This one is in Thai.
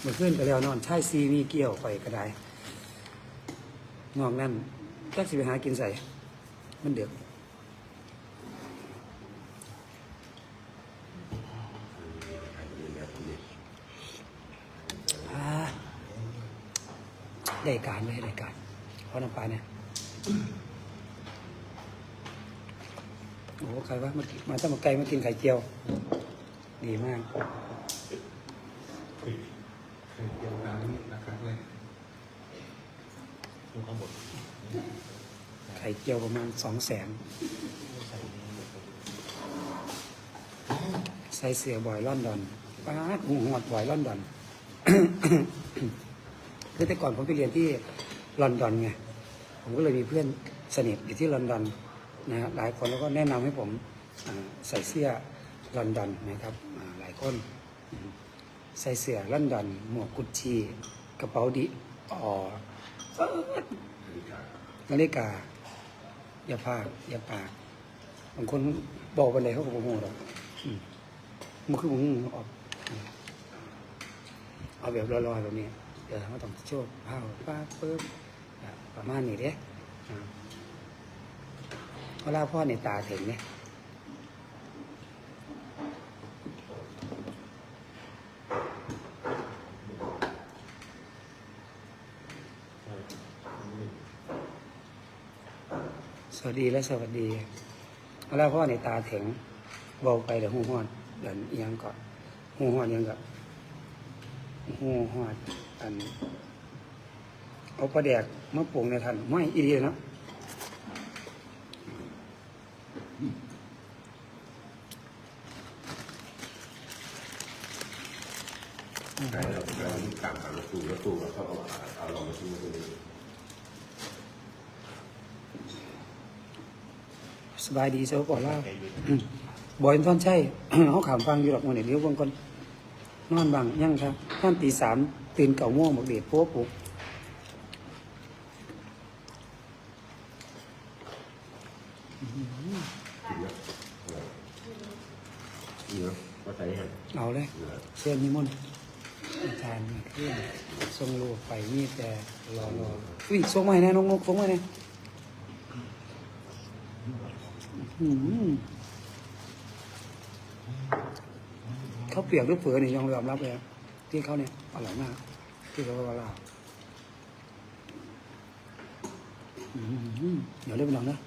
เมื่อคืนก็แล้วนอนใช่ซีมีเกี่ยวไปก็ได้งอกนั่นจักสิไปหากินใส่ มันเดือดได้การเลยได้การเพราะน้ำปลาเนี่ยโอ้โหใครว่ามามาตั้งมาไกลมากินไข่เจียว ดีมาก เคยเกี่ยวน้ำนะครับเลยดูข้างบนไข่เจียวประมาณสองแสนใส่นี้หมดเลยใส่เสือบอยลอนดอนป้าหูหอดบอยลอนดอนคือแต่ก่อนผมไปเรียนที่ลอนดอนไงผมก็เลยมีเพื่อนสนิทอยู่ที่ลอนดอนนะฮะหลายคนแล้วก็แนะนำให้ผมใส่เสื้อลอนดอนนะครับหลายคนอืม ใส่เสื้อลอนดอน หมวกกุชชี่กระเป๋าดิอ๋อนาฬิกา อย่าพากอย่าปากบางคนบอกไปเลยเขาก็บอกโง่หรอกอืมมันคือมึงออก เอาแบบลอยๆแบบนี้ เดี๋ยวเขาต้องโชว์ผ้าป้าเพิ่มประมาณนี้เด้อ่าเวลาพ่อในตาถึงเนี่ย สวัสดีและสวัสดีเวลาพ่อในตาถึงเบาไปเดี๋ยวหูหอดเดินเอียงก่อนหูหอดเอียงก่อนหูหอดอันเอาปลาแดกมาปรุงในทันไม่อีดีนะใช่เราเราต่างกันรถตู้รถตู้เขาเอาเอาเรามาทิ้งไว้รงนี้ สบายดีเซลก่อนเล่าบอยท่อนใช่เขาขามฟังอยู่หรอกมันเดี๋ยวเลี้ยวเบางคนนอนบางยังครับนอนตีสามตื่นเก่าม่วงบอกเด็ดโป๊ะปุ๊บเนาะว่าใจหันเอาเลยเชิญนิมนต์อาจารย์มาขึ้นทรงรูปไปมีแต่รอรออุ้ยทรงใหม่นะน้องนกทรงใหม่นะ เขาเปียกหรือเผือนี่ยอมยอมรับเลยที่เขาเนี่ยอร่อยมากที่เขาว่าลาวเดี๋ยวเรียกไปลองนะ